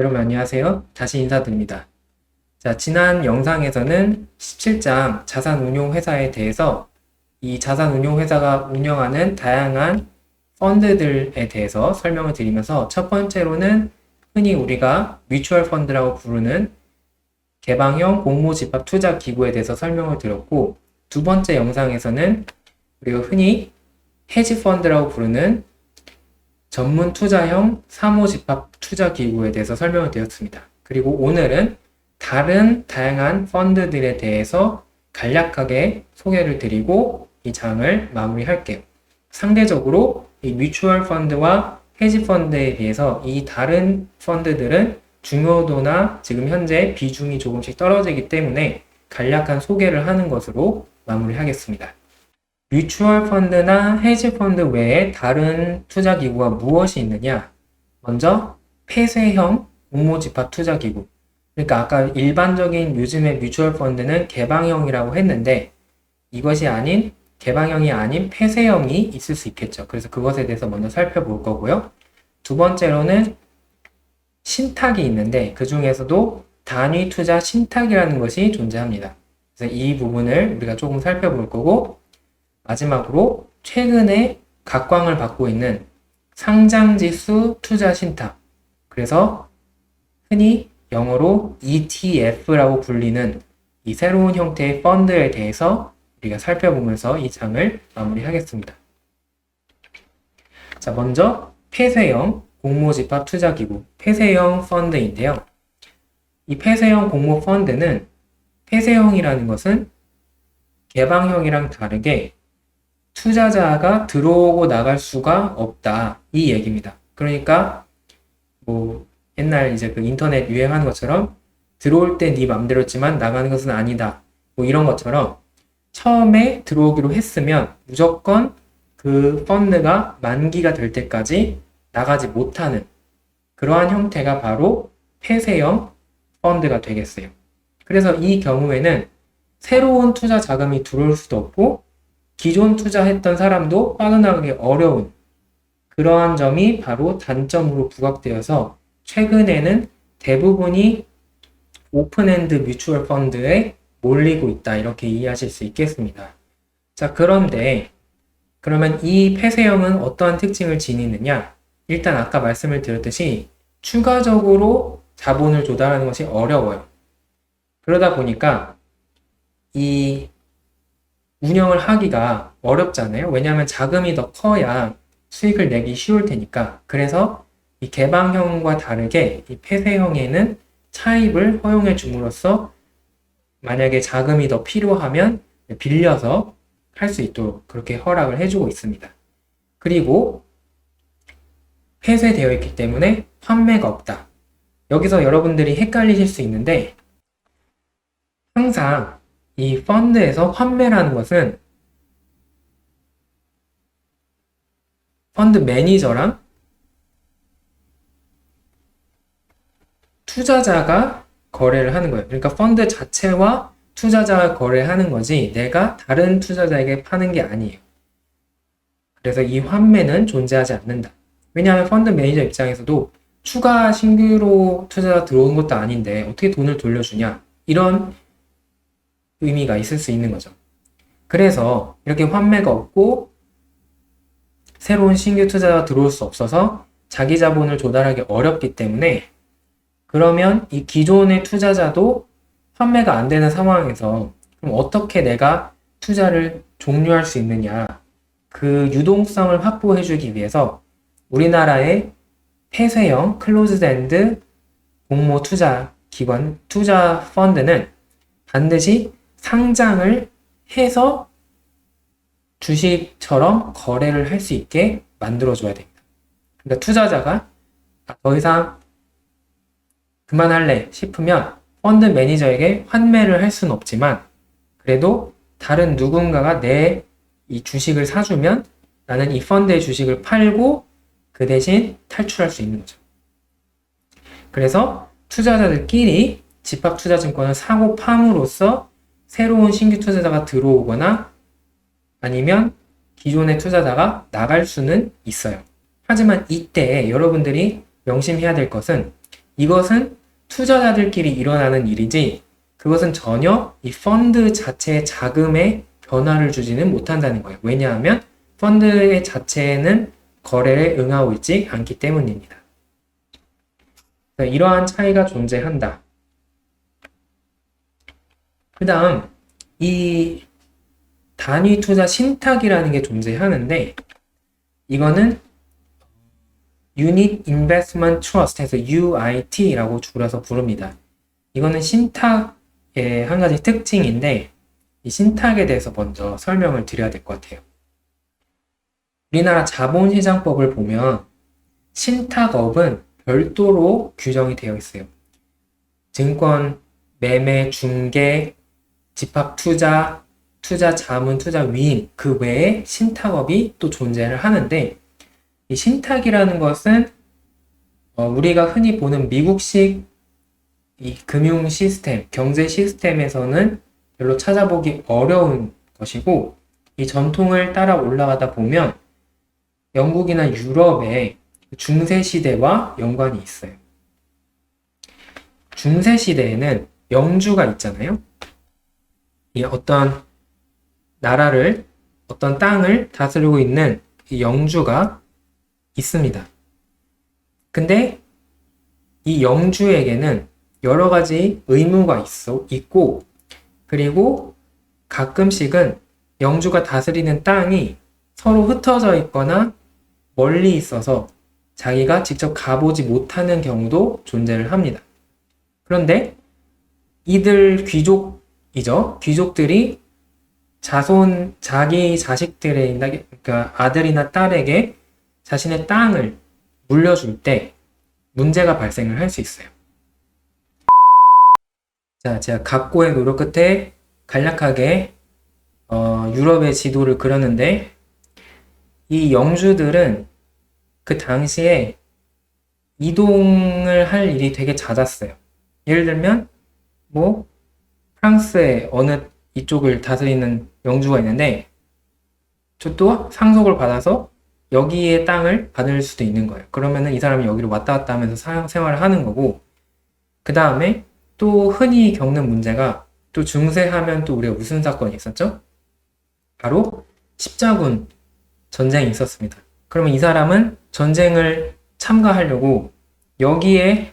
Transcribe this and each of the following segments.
여러분 안녕하세요. 다시 인사드립니다. 자, 지난 영상에서는 17장 자산운용회사에 대해서 이 자산운용회사가 운영하는 다양한 펀드들에 대해서 설명을 드리면서 첫 번째로는 흔히 우리가 뮤추얼 펀드라고 부르는 개방형 공모집합 투자 기구에 대해서 설명을 드렸고 두 번째 영상에서는 우리가 흔히 헤지 펀드라고 부르는 전문 투자형 사모집합 투자 기구에 대해서 설명을 드렸습니다. 그리고 오늘은 다른 다양한 펀드들에 대해서 간략하게 소개를 드리고 이 장을 마무리할게요. 상대적으로 이 뮤추얼 펀드와 헤지 펀드에 비해서 이 다른 펀드들은 중요도나 지금 현재 비중이 조금씩 떨어지기 때문에 간략한 소개를 하는 것으로 마무리하겠습니다. 뮤추얼 펀드나 헤지 펀드 외에 다른 투자 기구가 무엇이 있느냐? 먼저 폐쇄형 공모집합 투자 기구. 그러니까 아까 일반적인 요즘의 뮤추얼 펀드는 개방형이라고 했는데 이것이 아닌 개방형이 아닌 폐쇄형이 있을 수 있겠죠. 그래서 그것에 대해서 먼저 살펴볼 거고요. 두 번째로는 신탁이 있는데 그 중에서도 단위 투자 신탁이라는 것이 존재합니다. 그래서 이 부분을 우리가 조금 살펴볼 거고 마지막으로 최근에 각광을 받고 있는 상장지수 투자 신탁. 그래서 흔히 영어로 ETF라고 불리는 이 새로운 형태의 펀드에 대해서 우리가 살펴보면서 이 장을 마무리하겠습니다. 자, 먼저 폐쇄형 공모집합 투자기구, 폐쇄형 펀드인데요. 이 폐쇄형 공모 펀드는 폐쇄형이라는 것은 개방형이랑 다르게 투자자가 들어오고 나갈 수가 없다. 이 얘기입니다. 그러니까 뭐 옛날 이제 그 인터넷 유행하는 것처럼 들어올 때 네 맘대로지만 나가는 것은 아니다. 뭐 이런 것처럼 처음에 들어오기로 했으면 무조건 그 펀드가 만기가 될 때까지 나가지 못하는 그러한 형태가 바로 폐쇄형 펀드가 되겠어요. 그래서 이 경우에는 새로운 투자 자금이 들어올 수도 없고 기존 투자했던 사람도 빠져나가기 어려운 그러한 점이 바로 단점으로 부각되어서 최근에는 대부분이 오픈엔드 뮤추얼 펀드에 몰리고 있다. 이렇게 이해하실 수 있겠습니다. 자, 그런데 그러면 이 폐쇄형은 어떠한 특징을 지니느냐? 일단 아까 말씀을 드렸듯이 추가적으로 자본을 조달하는 것이 어려워요. 그러다 보니까 이 운영을 하기가 어렵잖아요. 왜냐하면 자금이 더 커야 수익을 내기 쉬울 테니까. 그래서 이 개방형과 다르게 이 폐쇄형에는 차입을 허용해 줌으로써 만약에 자금이 더 필요하면 빌려서 할 수 있도록 그렇게 허락을 해주고 있습니다. 그리고 폐쇄되어 있기 때문에 판매가 없다. 여기서 여러분들이 헷갈리실 수 있는데 항상 이 펀드에서 판매라는 것은 펀드 매니저랑 투자자가 거래를 하는 거예요. 그러니까 펀드 자체와 투자자가 거래하는 거지 내가 다른 투자자에게 파는 게 아니에요. 그래서 이 환매는 존재하지 않는다. 왜냐하면 펀드 매니저 입장에서도 추가 신규로 투자가 들어온 것도 아닌데 어떻게 돈을 돌려주냐 이런 의미가 있을 수 있는 거죠. 그래서 이렇게 환매가 없고 새로운 신규 투자가 들어올 수 없어서 자기 자본을 조달하기 어렵기 때문에 그러면 이 기존의 투자자도 판매가 안 되는 상황에서 그럼 어떻게 내가 투자를 종료할 수 있느냐 그 유동성을 확보해 주기 위해서 우리나라의 폐쇄형 클로즈드 엔드 공모 투자 기관 투자 펀드는 반드시 상장을 해서 주식처럼 거래를 할 수 있게 만들어줘야 됩니다. 그러니까 투자자가 더 이상 그만할래 싶으면 펀드 매니저에게 환매를 할 수는 없지만 그래도 다른 누군가가 내 이 주식을 사주면 나는 이 펀드의 주식을 팔고 그 대신 탈출할 수 있는 거죠. 그래서 투자자들끼리 집합투자증권을 사고 팜으로써 새로운 신규 투자자가 들어오거나 아니면 기존의 투자자가 나갈 수는 있어요. 하지만 이때 여러분들이 명심해야 될 것은 이것은 투자자들끼리 일어나는 일이지 그것은 전혀 이 펀드 자체의 자금에 변화를 주지는 못한다는 거예요. 왜냐하면 펀드의 자체는 거래에 응하고 있지 않기 때문입니다. 이러한 차이가 존재한다. 그 다음, 이 단위 투자 신탁이라는 게 존재하는데, 이거는 Investment Trust 해서 UIT라고 줄여서 부릅니다. 이거는 신탁의 한 가지 특징인데, 이 신탁에 대해서 먼저 설명을 드려야 될 것 같아요. 우리나라 자본시장법을 보면 신탁업은 별도로 규정이 되어 있어요. 증권, 매매, 중개, 집합 투자, 투자 자문, 투자 위임, 그 외에 신탁업이 또 존재를 하는데, 이 신탁이라는 것은 어, 우리가 흔히 보는 미국식 이 금융 시스템, 경제 시스템에서는 별로 찾아보기 어려운 것이고, 이 전통을 따라 올라가다 보면 영국이나 유럽의 중세 시대와 연관이 있어요. 중세 시대에는 영주가 있잖아요. 이 어떤 나라를 어떤 땅을 다스리고 있는 이 영주가 있습니다. 근데 이 영주에게는 여러 가지 의무가 있어, 있고, 그리고 가끔씩은 영주가 다스리는 땅이 서로 흩어져 있거나 멀리 있어서 자기가 직접 가보지 못하는 경우도 존재를 합니다. 그런데 이들 귀족 이죠. 귀족들이 자손, 자기 자식들의, 그러니까 아들이나 딸에게 자신의 땅을 물려줄 때 문제가 발생을 할 수 있어요. 자, 제가 각고의 노력 끝에 간략하게 어, 유럽의 지도를 그렸는데 이 영주들은 그 당시에 이동을 할 일이 되게 잦았어요. 예를 들면 뭐 프랑스의 어느 이쪽을 다스리는 영주가 있는데 저또 상속을 받아서 여기에 땅을 받을 수도 있는 거예요. 그러면은 이 사람이 여기로 왔다 갔다 하면서 생활을 하는 거고 그 다음에 또 흔히 겪는 문제가 또 중세하면 또 우리가 무슨 사건이 있었죠? 바로 십자군 전쟁이 있었습니다. 그러면 이 사람은 전쟁을 참가하려고 여기에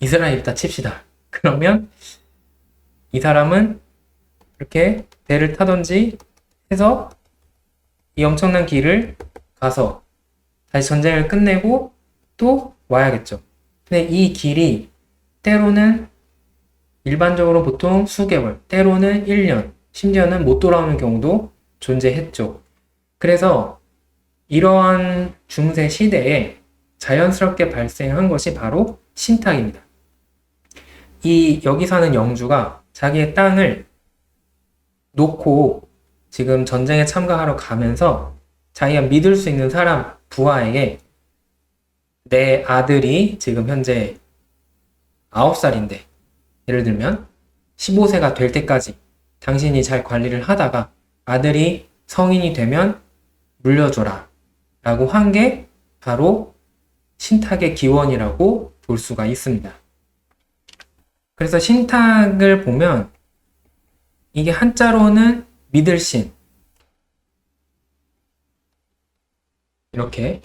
이스라엘 있다 칩시다. 그러면 이 사람은 이렇게 배를 타든지 해서 이 엄청난 길을 가서 다시 전쟁을 끝내고 또 와야겠죠. 근데 이 길이 때로는 일반적으로 보통 수개월, 때로는 1년, 심지어는 못 돌아오는 경우도 존재했죠. 그래서 이러한 중세 시대에 자연스럽게 발생한 것이 바로 신탁입니다. 이 여기 사는 영주가 자기의 땅을 놓고 지금 전쟁에 참가하러 가면서 자기가 믿을 수 있는 사람 부하에게 내 아들이 지금 현재 9살인데 예를 들면 15세가 될 때까지 당신이 잘 관리를 하다가 아들이 성인이 되면 물려줘라 라고 한 게 바로 신탁의 기원이라고 볼 수가 있습니다. 그래서 신탁을 보면 이게 한자로는 믿을 신 이렇게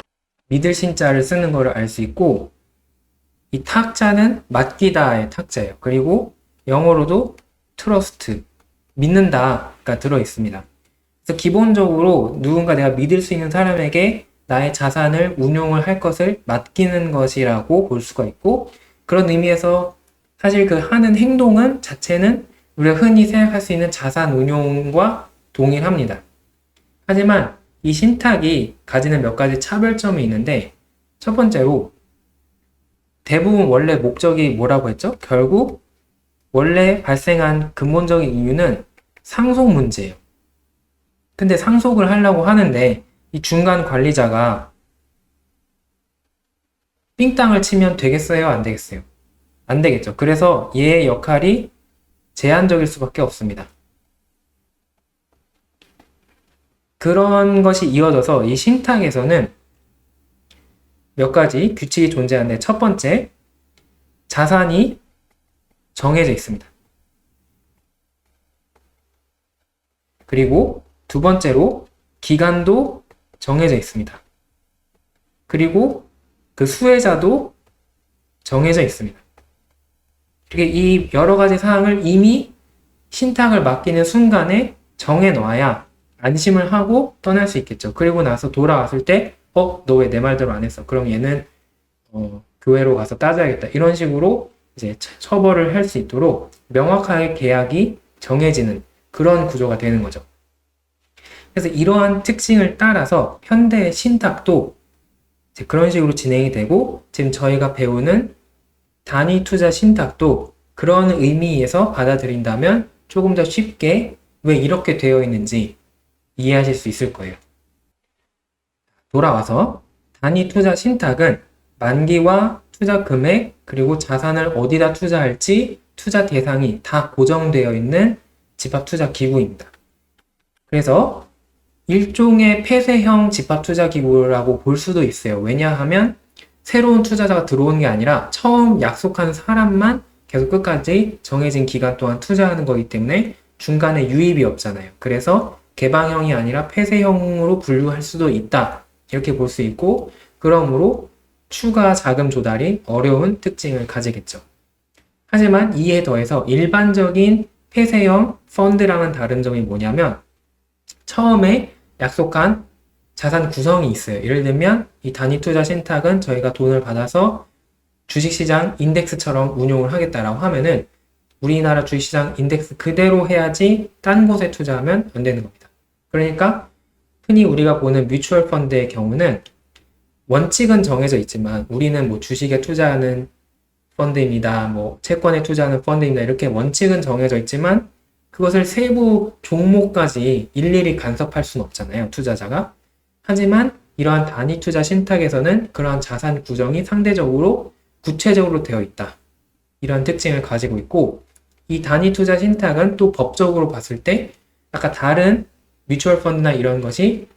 믿을 신자를 쓰는 것을 알 수 있고 이 탁자는 맡기다의 탁자예요. 그리고 영어로도 트러스트 믿는다가 들어 있습니다. 그래서 기본적으로 누군가 내가 믿을 수 있는 사람에게 나의 자산을 운용을 할 것을 맡기는 것이라고 볼 수가 있고 그런 의미에서 사실 그 하는 행동은 자체는 우리가 흔히 생각할 수 있는 자산 운용과 동일합니다. 하지만 이 신탁이 가지는 몇 가지 차별점이 있는데 첫 번째로 대부분 원래 목적이 뭐라고 했죠? 결국 원래 발생한 근본적인 이유는 상속 문제예요. 근데 상속을 하려고 하는데 이 중간 관리자가 삥땅을 치면 되겠어요? 안 되겠어요? 안 되겠죠. 그래서 얘의 역할이 제한적일 수밖에 없습니다. 그런 것이 이어져서 이 신탁에서는 몇 가지 규칙이 존재하는데 첫 번째, 자산이 정해져 있습니다. 그리고 두 번째로 기간도 정해져 있습니다. 그리고 그 수혜자도 정해져 있습니다. 이렇게 이 여러 가지 사항을 이미 신탁을 맡기는 순간에 정해 놔야 안심을 하고 떠날 수 있겠죠. 그리고 나서 돌아왔을 때, 어, 너 왜 내 말대로 안 했어? 그럼 얘는, 어, 교회로 가서 따져야겠다. 이런 식으로 이제 처벌을 할 수 있도록 명확하게 계약이 정해지는 그런 구조가 되는 거죠. 그래서 이러한 특징을 따라서 현대의 신탁도 그런 식으로 진행이 되고 지금 저희가 배우는 단위 투자 신탁도 그런 의미에서 받아들인다면 조금 더 쉽게 왜 이렇게 되어 있는지 이해하실 수 있을 거예요. 돌아와서 단위 투자 신탁은 만기와 투자 금액 그리고 자산을 어디다 투자할지 투자 대상이 다 고정되어 있는 집합 투자 기구입니다. 그래서 일종의 폐쇄형 집합 투자 기구라고 볼 수도 있어요. 왜냐하면 새로운 투자자가 들어오는 게 아니라 처음 약속한 사람만 계속 끝까지 정해진 기간 동안 투자하는 거기 때문에 중간에 유입이 없잖아요. 그래서 개방형이 아니라 폐쇄형으로 분류할 수도 있다. 이렇게 볼 수 있고, 그러므로 추가 자금 조달이 어려운 특징을 가지겠죠. 하지만 이에 더해서 일반적인 폐쇄형 펀드랑은 다른 점이 뭐냐면, 처음에 약속한 자산 구성이 있어요. 예를 들면 이 단위 투자 신탁은 저희가 돈을 받아서 주식시장 인덱스처럼 운용을 하겠다라고 하면은 우리나라 주식시장 인덱스 그대로 해야지 딴 곳에 투자하면 안 되는 겁니다. 그러니까 흔히 우리가 보는 뮤추얼 펀드의 경우는 원칙은 정해져 있지만 우리는 뭐 주식에 투자하는 펀드입니다. 뭐 채권에 투자하는 펀드입니다. 이렇게 원칙은 정해져 있지만 그것을 세부 종목까지 일일이 간섭할 수는 없잖아요. 투자자가. 하지만 이러한 단위 투자 신탁에서는 그러한 자산 구정이 상대적으로 구체적으로 되어 있다. 이런 특징을 가지고 있고 이 단위 투자 신탁은 또 법적으로 봤을 때 아까 다른 뮤추얼 펀드나 이런 것이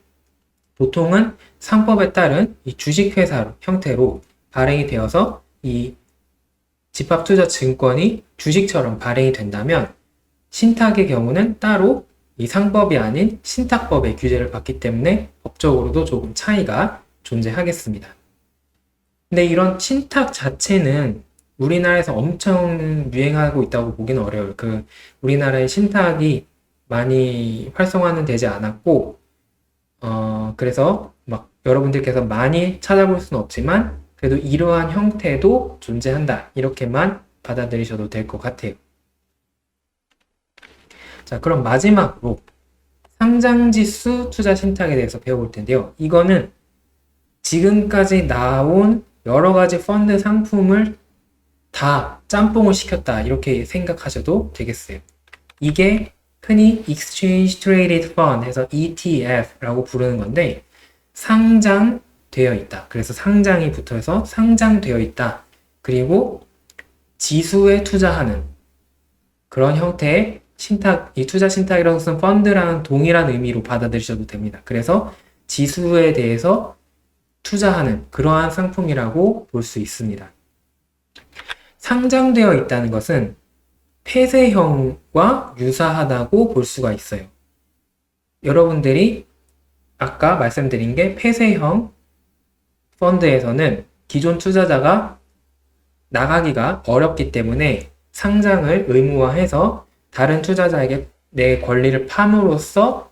보통은 상법에 따른 이 주식회사 형태로 발행이 되어서 이 집합투자 증권이 주식처럼 발행이 된다면 신탁의 경우는 따로 이 상법이 아닌 신탁법의 규제를 받기 때문에 법적으로도 조금 차이가 존재하겠습니다. 근데 이런 신탁 자체는 우리나라에서 엄청 유행하고 있다고 보기는 어려워요. 그 우리나라의 신탁이 많이 활성화는 되지 않았고, 어, 그래서 막 여러분들께서 많이 찾아볼 수는 없지만, 그래도 이러한 형태도 존재한다. 이렇게만 받아들이셔도 될 것 같아요. 자, 그럼 마지막으로 상장지수 투자 신탁에 대해서 배워볼 텐데요. 이거는 지금까지 나온 여러 가지 펀드 상품을 다 짬뽕을 시켰다. 이렇게 생각하셔도 되겠어요. 이게 흔히 Exchange Traded Fund 해서 ETF라고 부르는 건데 상장되어 있다. 그래서 상장이 붙어서 상장되어 있다. 그리고 지수에 투자하는 그런 형태의 신탁, 이 투자 신탁이라고 쓴 펀드랑 동일한 의미로 받아들이셔도 됩니다. 그래서 지수에 대해서 투자하는 그러한 상품이라고 볼 수 있습니다. 상장되어 있다는 것은 폐쇄형과 유사하다고 볼 수가 있어요. 여러분들이 아까 말씀드린 게 폐쇄형 펀드에서는 기존 투자자가 나가기가 어렵기 때문에 상장을 의무화해서 다른 투자자에게 내 권리를 팜으로써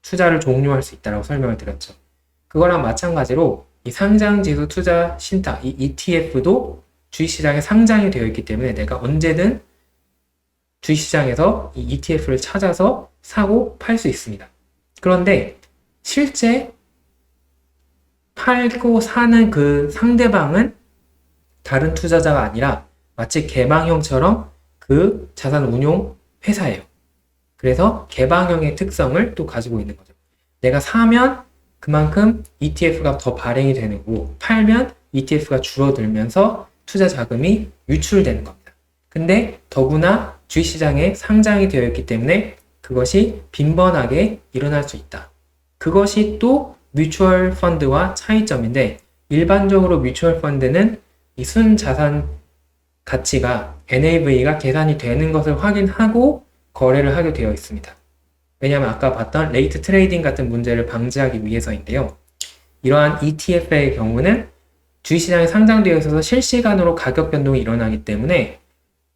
투자를 종료할 수 있다고 설명을 드렸죠. 그거랑 마찬가지로 이 상장 지수 투자 신탁, 이 ETF도 주식시장에 상장이 되어 있기 때문에 내가 언제든 주식시장에서 이 ETF를 찾아서 사고 팔 수 있습니다. 그런데 실제 팔고 사는 그 상대방은 다른 투자자가 아니라 마치 개방형처럼 그 자산 운용 회사예요. 그래서 개방형의 특성을 또 가지고 있는 거죠. 내가 사면 그만큼 ETF가 더 발행이 되는 거고 팔면 ETF가 줄어들면서 투자 자금이 유출되는 겁니다. 근데 더구나 주식시장에 상장이 되어 있기 때문에 그것이 빈번하게 일어날 수 있다. 그것이 또 뮤추얼 펀드와 차이점인데 일반적으로 뮤추얼 펀드는 이 순자산 가치가 NAV가 계산이 되는 것을 확인하고 거래를 하게 되어 있습니다. 왜냐하면 아까 봤던 레이트 트레이딩 같은 문제를 방지하기 위해서인데요. 이러한 ETF의 경우는 주식시장에 상장되어 있어서 실시간으로 가격 변동이 일어나기 때문에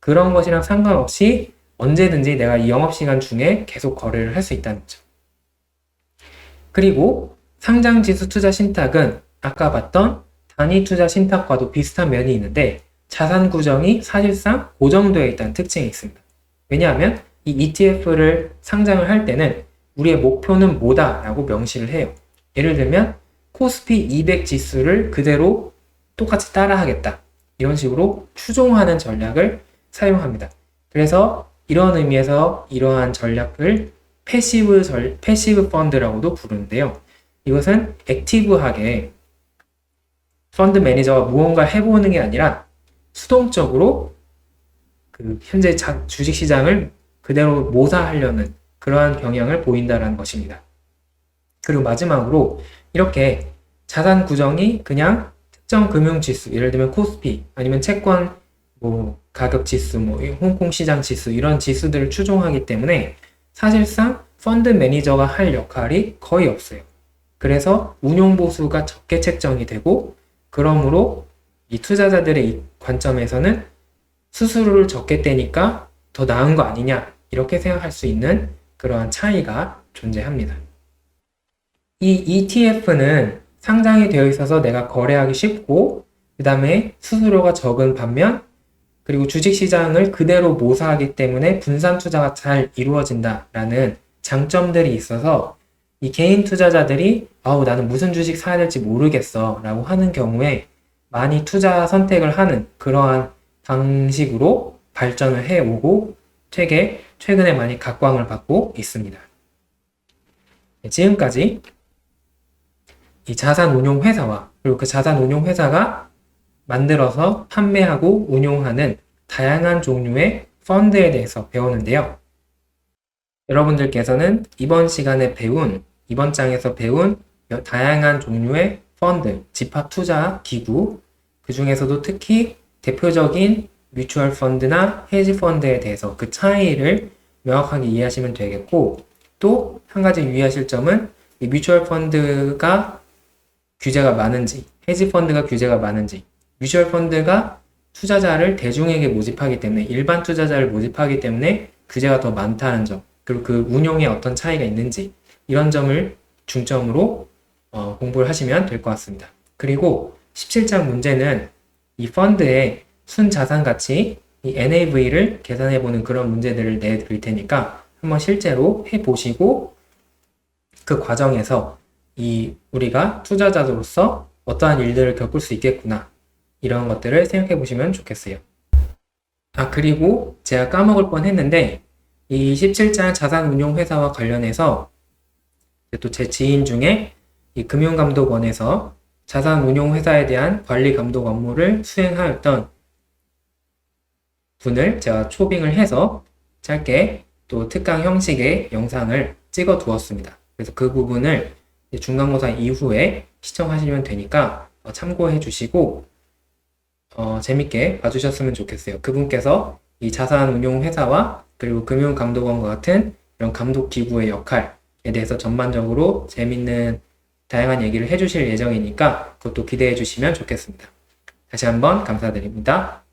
그런 것이랑 상관없이 언제든지 내가 이 영업시간 중에 계속 거래를 할 수 있다는 거죠. 그리고 상장 지수 투자 신탁은 아까 봤던 단위 투자 신탁과도 비슷한 면이 있는데 자산 구정이 사실상 고정되어 있다는 특징이 있습니다. 왜냐하면 이 ETF를 상장을 할 때는 우리의 목표는 뭐다라고 명시를 해요. 예를 들면 코스피 200 지수를 그대로 똑같이 따라하겠다. 이런 식으로 추종하는 전략을 사용합니다. 그래서 이런 의미에서 이러한 전략을 패시브 절, 패시브 펀드라고도 부르는데요. 이것은 액티브하게 펀드 매니저가 무언가 해보는 게 아니라 수동적으로 그 현재 주식 시장을 그대로 모사하려는 그러한 경향을 보인다는 것입니다. 그리고 마지막으로 이렇게 자산 구정이 그냥 특정 금융 지수, 예를 들면 코스피 아니면 채권 뭐 가격 지수, 뭐 홍콩 시장 지수 이런 지수들을 추종하기 때문에 사실상 펀드 매니저가 할 역할이 거의 없어요. 그래서 운용 보수가 적게 책정이 되고 그러므로 이 투자자들의 관점에서는 수수료를 적게 떼니까 더 나은 거 아니냐 이렇게 생각할 수 있는 그러한 차이가 존재합니다. 이 ETF는 상장이 되어 있어서 내가 거래하기 쉽고 그 다음에 수수료가 적은 반면 그리고 주식시장을 그대로 모사하기 때문에 분산 투자가 잘 이루어진다라는 장점들이 있어서 이 개인 투자자들이 아우 나는 무슨 주식 사야 될지 모르겠어 라고 하는 경우에 많이 투자 선택을 하는 그러한 방식으로 발전을 해오고 되게 최근에 많이 각광을 받고 있습니다. 네, 지금까지 이 자산 운용 회사와 그리고 그 자산 운용 회사가 만들어서 판매하고 운용하는 다양한 종류의 펀드에 대해서 배웠는데요. 여러분들께서는 이번 시간에 배운, 이번 장에서 배운 다양한 종류의 펀드, 집합 투자 기구, 그 중에서도 특히 대표적인 뮤추얼 펀드나 헤지 펀드에 대해서 그 차이를 명확하게 이해하시면 되겠고, 또 한 가지 유의하실 점은 이 뮤추얼 펀드가 규제가 많은지, 헤지 펀드가 규제가 많은지, 뮤추얼 펀드가 투자자를 대중에게 모집하기 때문에 일반 투자자를 모집하기 때문에 규제가 더 많다는 점, 그리고 그 운용에 어떤 차이가 있는지 이런 점을 중점으로 어, 공부를 하시면 될 것 같습니다. 그리고 17장 문제는 이 펀드의 순자산 가치, 이 NAV를 계산해 보는 그런 문제들을 내드릴 테니까 한번 실제로 해 보시고 그 과정에서 이 우리가 투자자로서 어떠한 일들을 겪을 수 있겠구나 이런 것들을 생각해 보시면 좋겠어요. 아 그리고 제가 까먹을 뻔 했는데 이 17장 자산운용회사와 관련해서 또 제 지인 중에 이 금융감독원에서 자산운용회사에 대한 관리 감독 업무를 수행하였던 분을 제가 초빙을 해서 짧게 또 특강 형식의 영상을 찍어 두었습니다. 그래서 그 부분을 중간고사 이후에 시청하시면 되니까 어, 참고해 주시고 어, 재밌게 봐주셨으면 좋겠어요. 그분께서 이 자산운용회사와 그리고 금융감독원과 같은 이런 감독기구의 역할에 대해서 전반적으로 재밌는 다양한 얘기를 해주실 예정이니까 그것도 기대해 주시면 좋겠습니다. 다시 한번 감사드립니다.